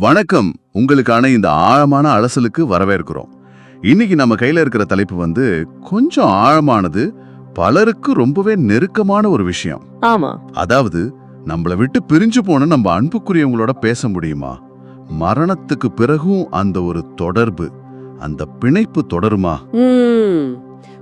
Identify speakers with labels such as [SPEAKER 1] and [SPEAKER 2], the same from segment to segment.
[SPEAKER 1] வணக்கம். உங்களுக்கான இந்த ஆழமான அலசலுக்கு வரவேற்கிறோம். இன்னைக்கு நம்ம கையில இருக்கிற தலைப்பு வந்து கொஞ்சம் ஆழமானது பலருக்கு ரொம்பவே நெருக்கமான ஒரு விஷயம்.
[SPEAKER 2] ஆமா.
[SPEAKER 1] அதாவது நம்மள விட்டு பிரிஞ்சு போன நம்ம அன்புக்குரியவங்களோட பேச முடியுமா? மரணத்துக்கு பிறகும் அந்த ஒரு தொடர்பு அந்த பிணைப்பு தொடருமா?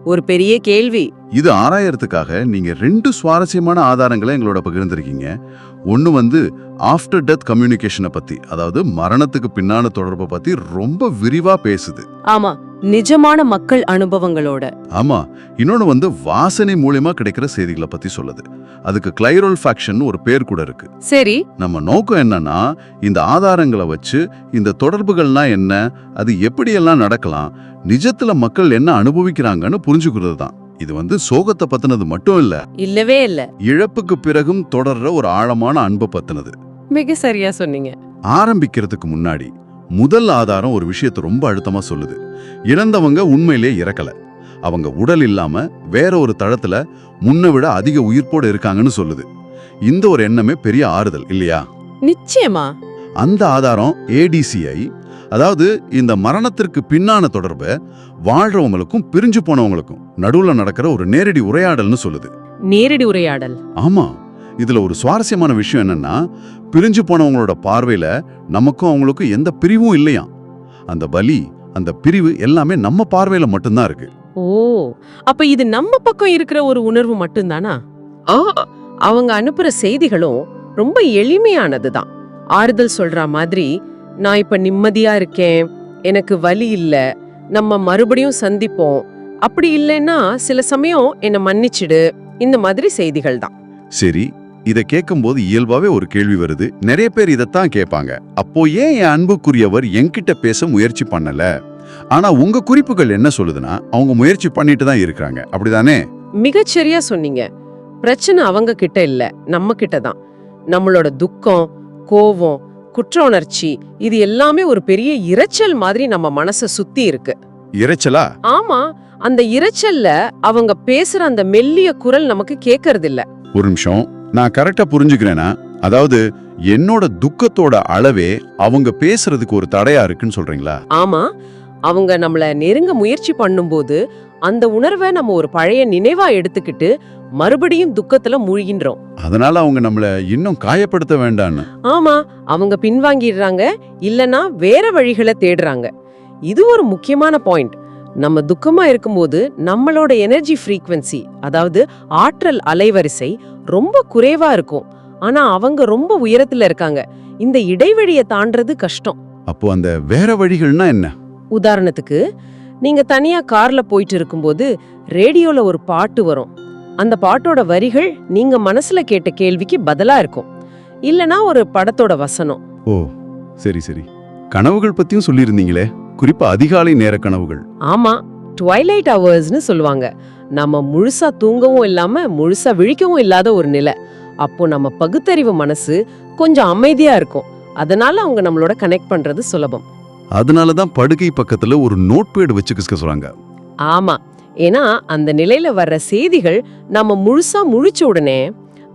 [SPEAKER 2] ஒரு பெரிய கேள்வி.
[SPEAKER 1] இது ஆராயறதுக்காக நீங்க ரெண்டு சுவாரஸ்யமான ஆதாரங்களை எங்களோட பகிர்ந்திருக்கீங்க. ஒன்னு வந்து ஆஃப்டர் டெத் கம்யூனிகேஷனை பத்தி அதாவது மரணத்துக்கு பின்னான தொடர்பை பத்தி ரொம்ப விரிவா பேசுது.
[SPEAKER 2] ஆமா. நிஜமான மக்கள் அனுபவங்களோட.
[SPEAKER 1] ஆமா இன்னொன்னு வந்து வாசனை மூலியமா கிடைக்கிற செய்திகளை பத்தி சொல்லுது. அதுக்கு கிளைரோல் ஃபேக்ஷன் ஒரு பேர் கூட இருக்கு.
[SPEAKER 2] சரி.
[SPEAKER 1] நம்ம நோக்கம் என்னன்னா இந்த ஆதாரங்களை வச்சு இந்த தொடர்புகள்னா என்ன அது எப்படியெல்லாம் நடக்கலாம் நிஜத்துல மக்கள் என்ன அனுபவிக்கிறாங்கன்னு புரிஞ்சுக்கிறது தான். இது வந்து சோகத்தை பத்தினது மட்டும் இல்ல.
[SPEAKER 2] இல்லவே இல்ல.
[SPEAKER 1] இழப்புக்கு பிறகும் தொடர்ற ஒரு ஆழமான அன்பை பத்தினது.
[SPEAKER 2] மிக சரியா சொன்னீங்க.
[SPEAKER 1] ஆரம்பிக்கிறதுக்கு முன்னாடி முதல் ஆதாரம் ஒரு விஷயத்தை ரொம்ப அழுத்தமா சொல்லுது. இறந்தவங்க உண்மையிலே இறக்கல. அவங்க உடல் இல்லாம வேற ஒரு தளத்துல முன்ன விட அதிக உயிர்ப்போடு இருக்காங்கன்னு சொல்லுது. இந்த ஒரு எண்ணமே பெரிய ஆறுதல் இல்லையா?
[SPEAKER 2] நிச்சயமா.
[SPEAKER 1] அந்த ஆதாரம் ஏடிசிஐ அதாவது இந்த மரணத்திற்கு பின்னான தொடர்பை வாழ்றவங்களுக்கும் பிரிஞ்சு போனவங்களுக்கும் நடுவுல நடக்கிற ஒரு நேரடி உரையாடல்னு சொல்லுது.
[SPEAKER 2] நேரடி உரையாடல்.
[SPEAKER 1] ஆமா. இதுல ஒரு சுவாரஸ்யமான விஷயம் என்னன்னா பிரிஞ்சு போனவங்களோட பார்வையில நமக்கும் அவங்களுக்கும் எந்த பிரிவும் இல்லையாம். அந்த பலி அந்த பிரிவு எல்லாமே நம்ம பார்வையில மட்டும்தான் இருக்கு.
[SPEAKER 2] ஓ அப்ப இது நம்ம பக்கம் இருக்கிற ஒரு உணர்வு மட்டும்தானா? ஆ அவங்க அனுப்புற செய்திகளும் ரொம்ப எளிமையானதுதான் ஆறுதல் சொல்ற மாதிரி நான் இப்ப நிம்மதியா இருக்கேன் எனக்கு வலி இல்ல நம்ம மறுபடியும் சந்திப்போம். அப்படி இல்லைன்னா சில சமயம் என்ன மன்னிச்சிடு இந்த மாதிரி செய்திகள் தான்.
[SPEAKER 1] சரி இத கேட்கும்போது இயல்பாவே ஒரு கேள்வி வருது. நிறைய பேர் இதைத்தான் கேட்பாங்க. அப்போ ஏன் என் அன்புக்குரியவர் என்கிட்ட பேச முயற்சி பண்ணல? ஆனா உங்க குறிப்புகள் என்ன சொல்லுதுன்னா அவங்க முயற்சி பண்ணிட்டு தான் இருக்காங்க அப்படிதானே?
[SPEAKER 2] மிகச்சரியா சொன்னீங்க. பிரச்சனை அவங்க கிட்ட இல்ல. நம்ம கிட்ட தான். நம்மளோட துக்கம் கோவம் குற்ற உணர்ச்சி இது எல்லாமே ஒரு பெரிய இரைச்சல் மாதிரி நம்ம மனச சுத்தி இருக்கு.
[SPEAKER 1] இறைச்சலா
[SPEAKER 2] ஆமா. அந்த இரைச்சல்ல அவங்க பேசுற அந்த மெல்லிய குரல் நமக்கு கேட்கறது இல்ல
[SPEAKER 1] ஒரு நிமிஷம். நான் கரெக்டா புரிஞ்சுக்கிறேனா? அதாவது என்னோட துக்கத்தோட அளவே அவங்க பேசுறதுக்கு ஒரு தடையா இருக்குன்னு சொல்றீங்களா?
[SPEAKER 2] ஆமா. அவங்க நம்மள நெருங்க முயற்சி பண்ணும்போது அந்த உணர்வை நம்ம ஒரு பழைய நினைவா எடுத்துக்கிட்டு மறுபடியும் துக்கத்துல மூழ்கின்றோம்.
[SPEAKER 1] அதனால அவங்க நம்மள இன்னும் காயப்படுத்த வேண்டான்னு.
[SPEAKER 2] ஆமா. அவங்க பின்வாங்கிடுறாங்க இல்லனா வேற வழிகளை தேடுறாங்க. இது ஒரு முக்கியமான பாயிண்ட் நம்ம துக்கமா இருக்கும்போது நம்மளோட எனர்ஜி ஃப்ரீக்வன்சி அதாவது ஆற்றல் அலைவரிசை ரொம்ப குறைவா இருக்கும். ஆனா அவங்க ரொம்ப உயரத்துல இருக்காங்க. இந்த இடைவெளியை தாண்டறது கஷ்டம்.
[SPEAKER 1] அப்போ அந்த வேற வழிகள்னா என்ன?
[SPEAKER 2] உதாரணத்துக்கு நீங்க தனியா கார்ல போயிட்டு இருக்கும்போது ரேடியோல ஒரு பாட்டு வரும். அந்த பாட்டோட வரிகள் நீங்க மனசுல கேட்ட கேள்விக்கு பதிலா இருக்கும். இல்லனா ஒரு படத்தோட வசனம்.
[SPEAKER 1] ஓ சரி சரி. கனவுகள் பத்தியும் சொல்லியிருந்தீங்களே? குறிப்பா அதிகாலை நேர கனவுகள்.
[SPEAKER 2] ஆமா ட்வைலைட் ஹவர்ஸ்னு சொல்லுவாங்க. நம்ம முழுசா தூங்கவும் இல்லாம முழுசா விழிக்கவும் இல்லாத ஒரு நிலை. அப்போ நம்ம பகுத்தறிவு மனசு கொஞ்சம் அமைதியா இருக்கும். அதனால அவங்க நம்மளோட கனெக்ட் பண்றது சுலபம்.
[SPEAKER 1] அதனால தான் படுக்கை பக்கத்துல ஒரு நோட்பேடு வச்சுக்க சொல்றாங்க.
[SPEAKER 2] ஆமா ஏன்னா அந்த நிலையில வர்ற செய்திகள் நம்ம முழுசா முழிச்ச உடனே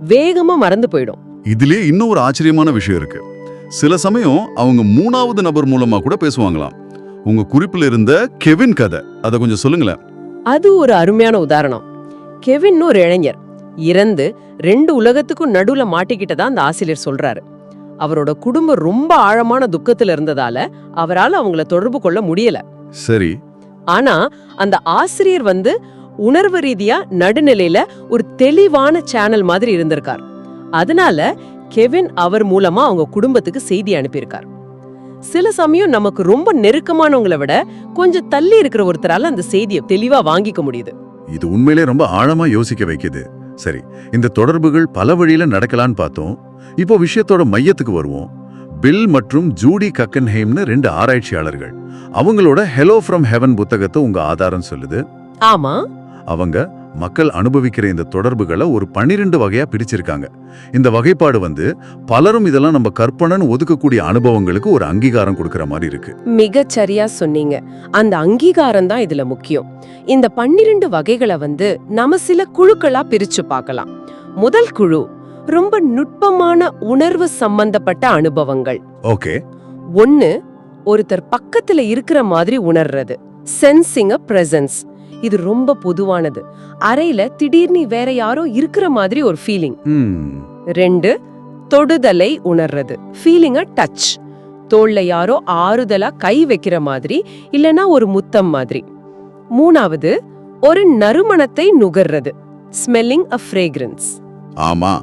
[SPEAKER 2] வேகமா மறந்து போயிடும்.
[SPEAKER 1] இதுலயே இன்னும் ஒரு ஆச்சரியமான விஷயம் இருக்கு. சில சமயம் அவங்க மூணாவது நபர் மூலமா கூட பேசுவாங்களாம். உங்க குறிப்புல இருந்த கெவின் கதை. அதை கொஞ்சம் சொல்லுங்களேன்.
[SPEAKER 2] அது ஒரு அருமையான உதாரணம். கெவின் ஒரு இளைஞர். இறந்து ரெண்டு உலகத்துக்கும் நடுவுல மாட்டிக்கிட்டதா அந்த ஆசிரியர் சொல்றாரு. அவரோட குடும்பம் ரொம்ப ஆழமான துக்கத்துல இருந்ததால அவரால அவங்கள தொடர்பு கொள்ள முடியல.
[SPEAKER 1] சரி.
[SPEAKER 2] ஆனா அந்த ஆசிரியர் வந்து உணர்வு ரீதியா நடுநிலையில ஒரு தெளிவான சேனல் மாதிரி இருந்திருக்கார். அதனால கெவின் அவர் மூலமா அவங்க குடும்பத்துக்கு செய்தி அனுப்பியிருக்கார். சில சமயம் நமக்கு ரொம்ப நெருக்கமானவங்களை விட கொஞ்சம் தள்ளி இருக்கிற ஒருத்தரால அந்த செய்தியை தெளிவா வாங்கிக்க முடியுது.
[SPEAKER 1] இது உண்மையிலே ரொம்ப ஆழமா யோசிக்க வைக்குது. சரி இந்த தொடர்புகள் பல வழியில நடக்கலான்னு பார்த்தோம். இப்போ விஷயத்தோட மையத்துக்கு வருவோம். பில் மற்றும் ஜூடி கக்கன்ஹெய்ம்னு ரெண்டு ஆராய்ச்சியாளர்கள். அவங்களோட ஹெலோ ஃப்ரம் ஹெவன் புத்தகத்தை உங்க ஆதாரம் சொல்லுது.
[SPEAKER 2] ஆமா.
[SPEAKER 1] அவங்க மக்கள் அனுபவிக்கிற இந்த தொடர்புகளை ஒரு பன்னிரெண்டு வகையா பிரிச்சிருக்காங்க. இந்த வகைப்பாடு வந்து பலரும் இதெல்லாம் நம்ம கற்பனைன்னு ஒதுக்கக்கூடிய அனுபவங்களுக்கு ஒரு அங்கீகாரம் கொடுக்கிற மாதிரி இருக்கு.
[SPEAKER 2] மிகச் சரியா சொன்னீங்க. அந்த அங்கீகாரம் தான் இதுல முக்கியம். இந்த பன்னிரண்டு வகைகளை வந்து நாம சில குழுக்களா பிரிச்சு பார்க்கலாம். முதல் குழு ரொம்ப நுட்பமான உணர்வு சம்பந்தப்பட்ட அனுபவங்கள்.
[SPEAKER 1] ஓகே.
[SPEAKER 2] ஒன்னு ஒருத்தர் பக்கத்துல இருக்கிற மாதிரி உணர்றது. சென்சிங் அ பிரசன்ஸ் இது ரொம்ப பொதுவானது. அறையில திடீர்னு வேற யாரோ இருக்கிற மாதிரி ஒரு ஃபீலிங் ரெண்டு தொடுதலை உணர்றது. ஃபீலிங் அ டச் தோள்ல யாரோ ஆறுதலா கை வைக்கிற மாதிரி இல்லனா ஒரு முத்தம் மாதிரி. மூணாவது ஒரு நறுமணத்தை நுகர்றது. ஸ்மெல்லிங் அ ஃப்ரேக்ரன்ஸ்
[SPEAKER 1] ஆமா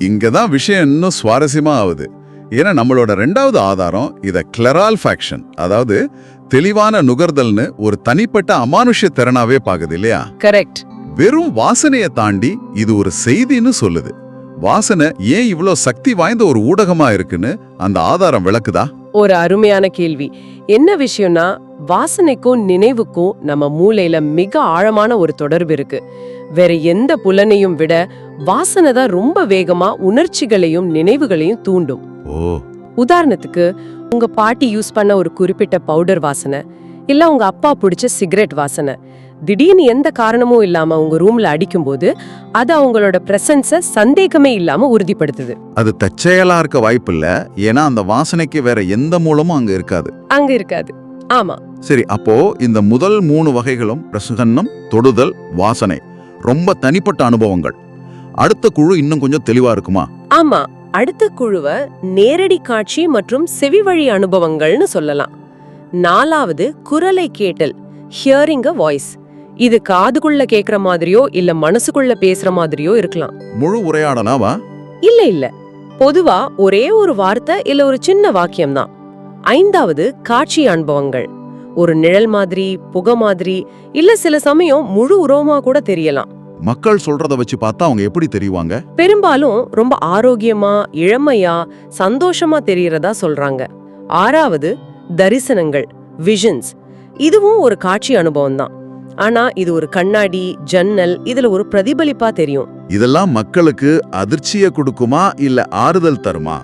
[SPEAKER 1] இங்க தான் விஷயம் இன்னும் சுவாரஸ்யமா ஆகுது ஏன்னா நம்மளோட ரெண்டாவது ஆதாரம் இத கிளரால் ஃபேக்ஷன் அதாவது தெளிவான நுகர்தல்னு ஒரு தனிப்பட்ட அமானுஷ்ய திறனாவே பாக்குது இல்லையா?
[SPEAKER 2] கரெக்ட்
[SPEAKER 1] வெறும் வாசனையை தாண்டி இது ஒரு செய்தின்னு சொல்லுது. வாசனை ஏன் இவ்ளோ சக்தி வாய்ந்த ஒரு ஊடகமா இருக்குன்னு அந்த ஆதாரம் விளக்குதா?
[SPEAKER 2] ஒரு அருமையான கேள்வி. என்ன விஷயம்னா வாசனைக்கும் நினைவுக்கும் நம்ம மூளையில மிக ஆழமான ஒரு தொடர்பு இருக்கு. வேற எந்த புலனையும் விட வாசனை தான் ரொம்ப வேகமா உணர்ச்சிகளையும் நினைவுகளையும் தூண்டும்.
[SPEAKER 1] ஓ.
[SPEAKER 2] உதாரணத்துக்கு உங்க பாட்டி யூஸ் பண்ண ஒரு குறிப்பிட்ட பவுடர் வாசனை இல்ல உங்க அப்பா பிடிச்ச சிகரெட் வாசனை திடீர்னு எந்த காரணமும் இல்லாம உங்க ரூம்ல அடிக்கும்போது அது அவங்களோட பிரசன்ஸ சந்தேகமே இல்லாம உறுதிப்படுத்துது.
[SPEAKER 1] அது தற்செயலா இருக்க வாய்ப்பில்ல ஏன்னா அந்த வாசனைக்கு வேற எந்த மூலமும் அங்க இருக்காது.
[SPEAKER 2] அங்க இருக்காது. ஆமா.
[SPEAKER 1] சரி அப்போ இந்த முதல் மூணு வகைகளும் பிரசுகன்னம் தொடுதல் வாசனை ரொம்ப தனிப்பட்ட அனுபவங்கள். அடுத்த குழு இன்னும் கொஞ்சம் தெளிவா இருக்குமா?
[SPEAKER 2] ஆமா. அடுத்த குழுவ நேரடி காட்சி மற்றும் செவிவழி அனுபவங்கள்னு சொல்லலாம். நாலாவது குரலை கேட்டல் ஹியரிங் அ வாய்ஸ் இது காதுக்குள்ள கேக்குற மாதிரியோ இல்ல மனசுக்குள்ள பேசுற மாதிரியோ இருக்கலாம்.
[SPEAKER 1] முழு உரையாடலாவா
[SPEAKER 2] இல்ல இல்ல. பொதுவா ஒரே ஒரு வார்த்தை இல்ல ஒரு சின்ன வாக்கியம் தான் ஐந்தாவது காட்சி அனுபவங்கள். ஒரு நிழல் மாதிரி புகை மாதிரி இல்ல சில சமயம் முழு உருவமா கூட தெரியலாம்.
[SPEAKER 1] மக்கள் சொல்றத வச்சு பார்த்தா அவங்க எப்படி தெரியுவாங்க
[SPEAKER 2] பெரும்பாலும் ரொம்ப ஆரோக்கியமா இளமையா சந்தோஷமா தெரியறதா சொல்றாங்க. ஆறாவது தரிசனங்கள் விஷன்ஸ் இதுவும் ஒரு காட்சி அனுபவம் தான். ஆனா இது ஒரு கண்ணாடி ஜன்னல் இதுல ஒரு பிரதிபலிப்பா தெரியும்.
[SPEAKER 1] இதெல்லாம் மக்களுக்கு அதிர்ச்சியை கொடுக்குமா இல்ல ஆறுதல் தருமா?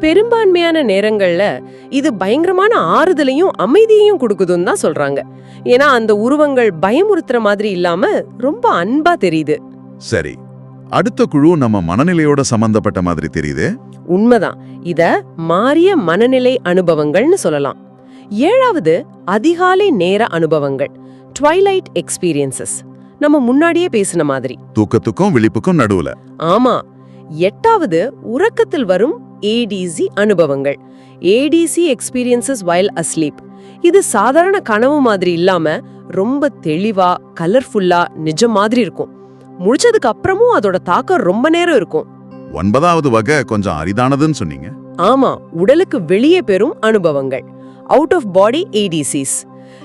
[SPEAKER 2] பெரும்பான்மையான நேரங்கள்ல இது பயங்கரமான ஆறுதலையும் அமைதியையும் கொடுக்குதுன்னு தான் சொல்றாங்க. ஏன்னா அந்த உருவங்கள் பயமுறுத்துற மாதிரி இல்லாம ரொம்ப அன்பா தெரியுது.
[SPEAKER 1] சரி. அடுத்த குழு நம்ம மனநிலையோட சம்பந்தப்பட்ட மாதிரி தெரியுது?
[SPEAKER 2] உண்மைதான். இத மாறிய மனநிலை அனுபவங்கள்னு சொல்லலாம். ஏழாவது அதிகாலை நேர அனுபவங்கள். ட்வைலைட் எக்ஸ்பீரியன்சஸ் நம்ம முன்னாடியே பேசின மாதிரி.
[SPEAKER 1] தூக்கத்துக்கும் விழிப்புக்கும் நடுவுல.
[SPEAKER 2] ஆமா. எட்டாவது உறக்கத்தில் வரும் ஏடிசி அனுபவங்கள். ஏடிசி எக்ஸ்பீரியன்சஸ் வைல் அஸ்லீப் இது சாதாரண கனவு மாதிரி இல்லாம ரொம்ப தெளிவா கலர்ஃபுல்லா நிஜம் மாதிரி இருக்கும். முடிச்சதுக்கு அப்புறமும் அதோட தாக்கம் ரொம்ப நேரம் இருக்கும்.
[SPEAKER 1] ஒன்பதாவது வகை கொஞ்சம் அரிதானதுன்னு சொன்னீங்க?
[SPEAKER 2] ஆமா உடலுக்கு வெளியே பெறும் அனுபவங்கள். அவுட் ஆஃப் பாடி ஏடிசிஸ்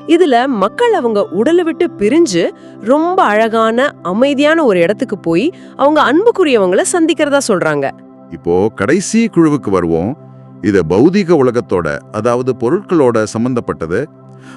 [SPEAKER 2] இதுல மக்கள் அவங்க உடலை விட்டு பிரிஞ்சு ரொம்ப அழகான அமைதியான ஒரு இடத்துக்கு போய் அவங்க அன்புக்குரியவங்கள சந்திக்கிறதா சொல்றாங்க.
[SPEAKER 1] இப்போ கடைசி குழுவுக்கு வருவோம். இது பௌதீக உலகத்தோட அதாவது பொருட்களோட சம்பந்தப்பட்டது.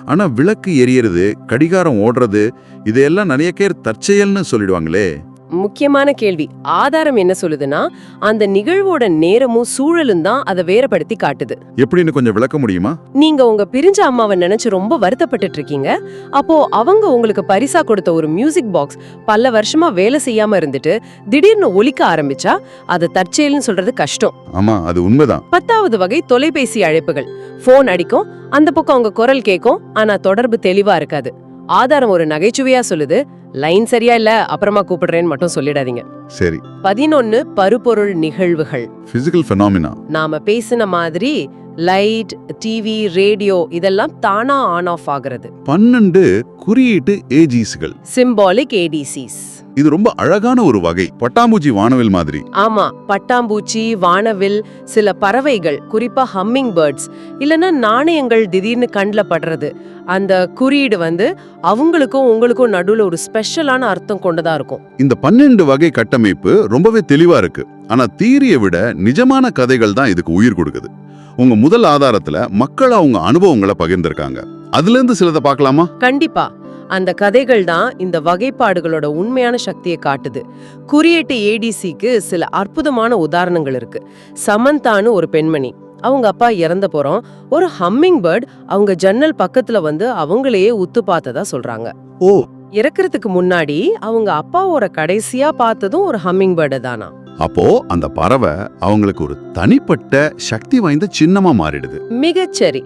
[SPEAKER 1] ஆனா விளக்கு எரியறது கடிகாரம் ஓடுறது இதையெல்லாம் நிறைய பேர் தற்செயல்னு சொல்லிடுவாங்களே.
[SPEAKER 2] முக்கியமான கேள்வி. ஆதாரம் என்ன சொல்லுதுன்னா அந்த நிகழ்வோட நேரமும் சூழலும் தான் அதை வேறுபடுத்தி காட்டுது.
[SPEAKER 1] எப்படின்னு கொஞ்சம் விளக்க முடியுமா?
[SPEAKER 2] நீங்க உங்க பிரிஞ்ச அம்மாவை நினைச்சு ரொம்ப வருத்தப்பட்டுட்டு இருக்கீங்க அப்போ அவங்க உங்களுக்கு பரிசா கொடுத்த ஒரு மியூசிக் பாக்ஸ் பல வருஷமா வேலை செய்யாம இருந்துட்டு திடீர்னு ஒலிக்க ஆரம்பிச்சா அது தற்செயல்னு சொல்றது கஷ்டம்.
[SPEAKER 1] ஆமா அது உண்மைதான்.
[SPEAKER 2] பத்தாவது வகை தொலைபேசி அழைப்புகள். ஃபோன் அடிக்கும் அந்த பக்கம் அவங்க குரல் கேட்கும் ஆனா தொடர்பு தெளிவா இருக்காது. ஆதாரம் ஒரு நகைச்சுவையா சொல்லுது லைன் சரியா இல்ல அப்புறமா கூப்பிடுறேன்னு மட்டும் சொல்லிடாதீங்க.
[SPEAKER 1] சரி.
[SPEAKER 2] பதினொன்னு பருப்பொருள் நிகழ்வுகள்.
[SPEAKER 1] பிசிக்கல் ஃபெனாமினா
[SPEAKER 2] நாம பேசின மாதிரி லைட் டிவி ரேடியோ இதெல்லாம் தானா ஆன் ஆஃப் ஆகுறது.
[SPEAKER 1] பன்னெண்டு குறியீட்டு ஏஜிஸ்கள்
[SPEAKER 2] சிம்பாலிக் ஏடிசிஸ்
[SPEAKER 1] இது ரொம்ப அழகான ஒரு வகை. பட்டாம்பூச்சி வானவில் மாதிரி.
[SPEAKER 2] ஆமா பட்டாம்பூச்சி வானவில் சில பறவைகள் குறிப்பா ஹம்மிங் பேர்ட்ஸ் இல்லனா நாணயங்கள் திடீர்னு கண்ல படுறது. அந்த குறியீடு வந்து அவங்களுக்கும் உங்களுக்கும் நடுவுல ஒரு ஸ்பெஷலான அர்த்தம் கொண்டதா இருக்கும்.
[SPEAKER 1] இந்த பன்னெண்டு வகை கட்டமைப்பு ரொம்பவே தெளிவா இருக்கு. ஆனா தீரியை விட நிஜமான கதைகள் தான் இதுக்கு உயிர் கொடுக்குது. உங்க முதல் ஆதாரத்துல மக்கள் அவங்க அனுபவங்களை பகிர்ந்திருக்காங்க. அதுல இருந்து சிலதை பார்க்கலாமா?
[SPEAKER 2] கண்டிப்பா. அந்த கதைகள் தான் இந்த வகைப்பாடுகளோட உண்மையான சக்தியை காட்டுது. குறியீட்டு ஏடிசிக்கு சில அற்புதமான உதாரணங்கள் இருக்கு. சமந்தான்னு ஒரு பெண்மணி. அவங்க அப்பா இறந்த போறோம். ஒரு ஹம்மிங் பேர்ட் அவங்க ஜன்னல் பக்கத்துல வந்து அவங்களையே உத்து பார்த்ததா சொல்றாங்க.
[SPEAKER 1] ஓ.
[SPEAKER 2] இறக்கறதுக்கு முன்னாடி அவங்க அப்பாவோட கடைசியா பார்த்ததும் ஒரு ஹம்மிங் பேர்டு தானா?
[SPEAKER 1] அப்போ அந்த பறவை அவங்களுக்கு ஒரு தனிப்பட்ட சக்தி வாய்ந்த சின்னமா மாறிடுது.
[SPEAKER 2] மிகச்சரி.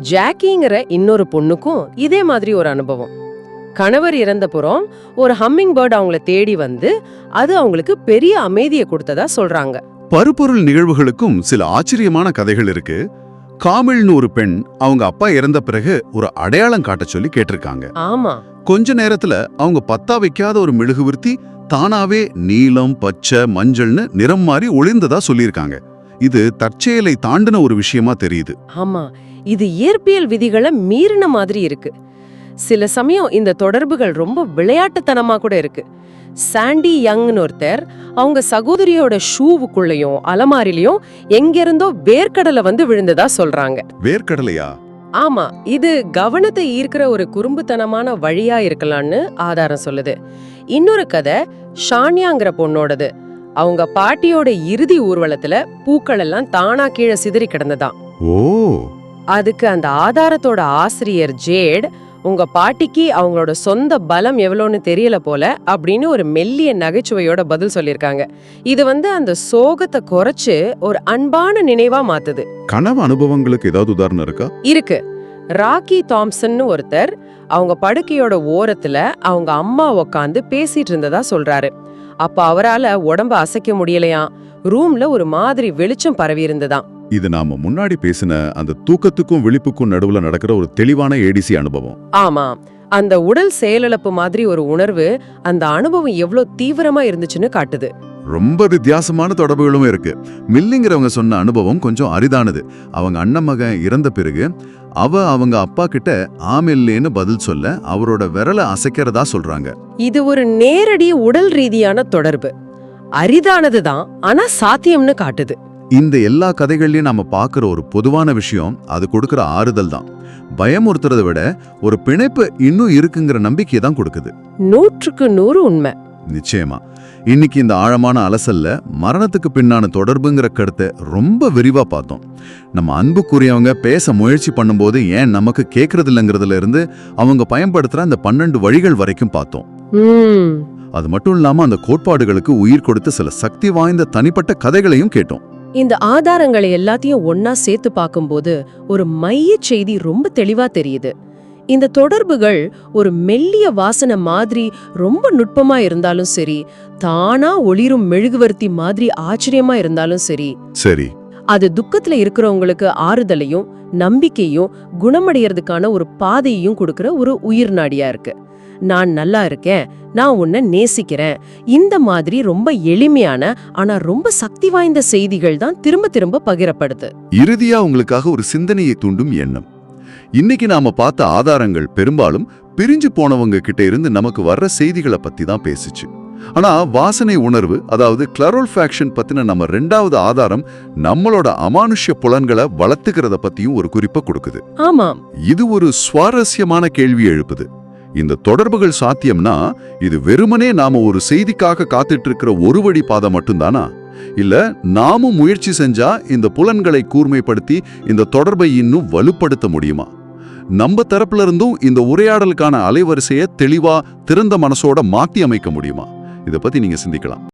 [SPEAKER 2] ஜாக்கிங்கிற இன்னொரு பொண்ணுக்கும் இதே மாதிரி ஒரு அனுபவம். கணவர் இறந்தப்புறம் ஒரு ஹம்மிங் பேர்டு அவங்கள தேடி வந்து அது அவங்களுக்கு பெரிய அமைதியை கொடுத்ததா சொல்றாங்க.
[SPEAKER 1] பருப்பொருள் நிகழ்வுகளுக்கும் சில ஆச்சரியமான கதைகள் இருக்கு. காமிழ்னு ஒரு பெண் அவங்க அப்பா இறந்த பிறகு ஒரு அடையாளம் காட்ட சொல்லி கேட்டிருக்காங்க.
[SPEAKER 2] ஆமா.
[SPEAKER 1] கொஞ்ச நேரத்துல அவங்க பத்தா வைக்காத ஒரு மெழுகுவர்த்தி தானாவே நீலம் பச்சை மஞ்சள்னு நிறம் மாறி ஒளிர்ந்ததா சொல்லியிருக்காங்க. இது தற்செயலை தாண்டின ஒரு விஷயமா தெரியுது.
[SPEAKER 2] ஆமா. இது இயற்பியல் விதிகளை மீறின மாதிரி இருக்கு. சில சமயம் இந்த தொடர்புகள் ரொம்ப விளையாட்டுத்தனமா கூட இருக்கு. சாண்டி யங்னு ஒருத்தர் அவங்க சகோதரியோட ஷூவுக்குள்ளயும் அலமாரிலையும் எங்கிருந்தோ வேர்க்கடலை வந்து விழுந்ததா சொல்றாங்க.
[SPEAKER 1] வேர்க்கடலையா?
[SPEAKER 2] ஆமா இது கவனத்தை ஈர்க்கிற ஒரு குறும்புத்தனமான வழியா இருக்கலாம்னு ஆதாரம் சொல்லுது. இன்னொரு கதை ஷான்யாங்கிற பொண்ணோடது. அவங்க பாட்டியோட இறுதி ஊர்வலத்துல பூக்கள் எல்லாம் தானா கீழே சிதறி கிடந்ததாம்.
[SPEAKER 1] ஓ!
[SPEAKER 2] அதுக்கு அந்த ஆதாரத்தோட ஆசிரியர் ஜேட் உங்க பாட்டிக்கு அவங்களோட சொந்த பலம் எவ்வளோன்னு தெரியல போல அப்படின்னு ஒரு மெல்லிய நகைச்சுவையோட பதில் சொல்லியிருக்காங்க. இது வந்து அந்த சோகத்தை குறைச்சு ஒரு அன்பான நினைவா மாத்துது.
[SPEAKER 1] கனவு அனுபவங்களுக்கு ஏதாவது உதாரணம் இருக்கா?
[SPEAKER 2] இருக்கு. ராக்கி தாம்சன்னு ஒருத்தர் அவங்க படுக்கையோட ஓரத்துல அவங்க அம்மா உக்காந்து பேசிட்டு இருந்ததா சொல்றாரு. அப்ப அவரால உடம்ப அசைக்க முடியலையாம். ரூம்ல ஒரு மாதிரி வெளிச்சம் பரவி இருந்ததாம்.
[SPEAKER 1] இது நாம முன்னாடி பேசின அந்த தூக்கத்துக்கும் விழிப்புக்கும் நடுவுல நடக்கிற ஒரு தெளிவான ஏடிசி அனுபவம்.
[SPEAKER 2] ஆமா. அந்த உடல் செயலிழப்பு மாதிரி ஒரு உணர்வு அந்த அனுபவம் எவ்வளவு தீவிரமா இருந்துச்சுன்னு காட்டுது.
[SPEAKER 1] ரொம்ப வித்தியாசமான தொடர்புகளும் இருக்கு. மில்லிங்கிறவங்க சொன்ன அனுபவம் கொஞ்சம் அரிதானது. அவங்க அண்ணன் மகன் இறந்த பிறகு அவ அவங்க அப்பா கிட்ட ஆமில்லேன்னு பதில் சொல்ல அவரோட விரலை அசைக்கிறதா சொல்றாங்க.
[SPEAKER 2] இது ஒரு நேரடி உடல் ரீதியான தொடர்பு. அரிதானதுதான் ஆனா சாத்தியம்னு காட்டுது.
[SPEAKER 1] இந்த எல்லா கதைகள்லயும் நாம பார்க்குற ஒரு பொதுவான விஷயம் அது கொடுக்கிற ஆறுதல் தான். பயமுறுத்துறதை விட ஒரு பிணைப்பு இன்னும் இருக்குங்கிற நம்பிக்கை தான் கொடுக்குது.
[SPEAKER 2] நூற்றுக்கு நூறு உண்மை.
[SPEAKER 1] நிச்சயமா. இன்னைக்கு இந்த ஆழமான அலசல்ல மரணத்துக்கு பின்னான தொடர்புங்கிற கருத்தை ரொம்ப விரிவா பார்த்தோம். நம்ம அன்புக்குரியவங்க பேச முயற்சி பண்ணும்போது ஏன் நமக்கு கேட்கறது இல்லைங்கிறதுல இருந்து அவங்க பயன்படுத்துற அந்த பன்னெண்டு வழிகள் வரைக்கும் பார்த்தோம். அது மட்டும் இல்லாம அந்த கோட்பாடுகளுக்கு உயிர் கொடுத்த சில சக்தி வாய்ந்த தனிப்பட்ட கதைகளையும் கேட்டோம்.
[SPEAKER 2] இந்த ஆதாரங்களை எல்லாத்தையும் ஒன்னா சேர்த்து பார்க்கும்போது ஒரு மையச் செய்தி ரொம்ப தெளிவா தெரியுது. இந்த தொடர்புகள் ஒரு மெல்லிய வாசனை மாதிரி ரொம்ப நுட்பமா இருந்தாலும் சரி தானா ஒளிரும் மெழுகுவர்த்தி மாதிரி ஆச்சரியமா இருந்தாலும் சரி
[SPEAKER 1] சரி.
[SPEAKER 2] அது துக்கத்துல இருக்கிறவங்களுக்கு ஆறுதலையும் நம்பிக்கையும் குணமடையறதுக்கான ஒரு பாதையையும் கொடுக்கிற ஒரு உயிர் நாடியா இருக்கு. நான் நல்லா இருக்கேன் நான் உன்னை நேசிக்கிறேன். இந்த மாதிரி ரொம்ப எளிமையான ஆனா ரொம்ப சக்தி வாய்ந்த செய்திகள் தான் திரும்ப திரும்ப பகிரப்படுது.
[SPEAKER 1] இறுதியா உங்களுக்காக ஒரு சிந்தனையை தூண்டும் எண்ணம். இன்னைக்கு நாம பார்த்த ஆதாரங்கள் பெரும்பாலும் பிரிஞ்சு போனவங்க கிட்ட இருந்து நமக்கு வர்ற செய்திகளை பத்தி தான் பேசுச்சு. ஆனா வாசனை உணர்வு அதாவது கிளரோல்ஃபேக்ஷன் பத்தின நம்ம ரெண்டாவது ஆதாரம் நம்மளோட அமானுஷ்ய புலன்களை வளர்த்துக்கிறத பத்தியும் ஒரு குறிப்பை கொடுக்குது.
[SPEAKER 2] ஆமாம்.
[SPEAKER 1] இது ஒரு சுவாரஸ்யமான கேள்வி எழுப்புது. இந்த தொடர்புகள் சாத்தியம்னா இது வெறுமனே நாம ஒரு செய்திக்காக காத்துட்டு இருக்கிற ஒரு வழி பாதை மட்டும்தானா? இல்ல நாமும் முயற்சி செஞ்சா இந்த புலன்களை கூர்மைப்படுத்தி இந்த தொடர்பை இன்னும் வலுப்படுத்த முடியுமா? நம்ம தரப்புல இருந்தும் இந்த உரையாடலுக்கான அலைவரிசையை தெளிவா திறந்த மனசோட மாத்தி அமைக்க முடியுமா? இத பத்தி நீங்க சிந்திக்கலாம்.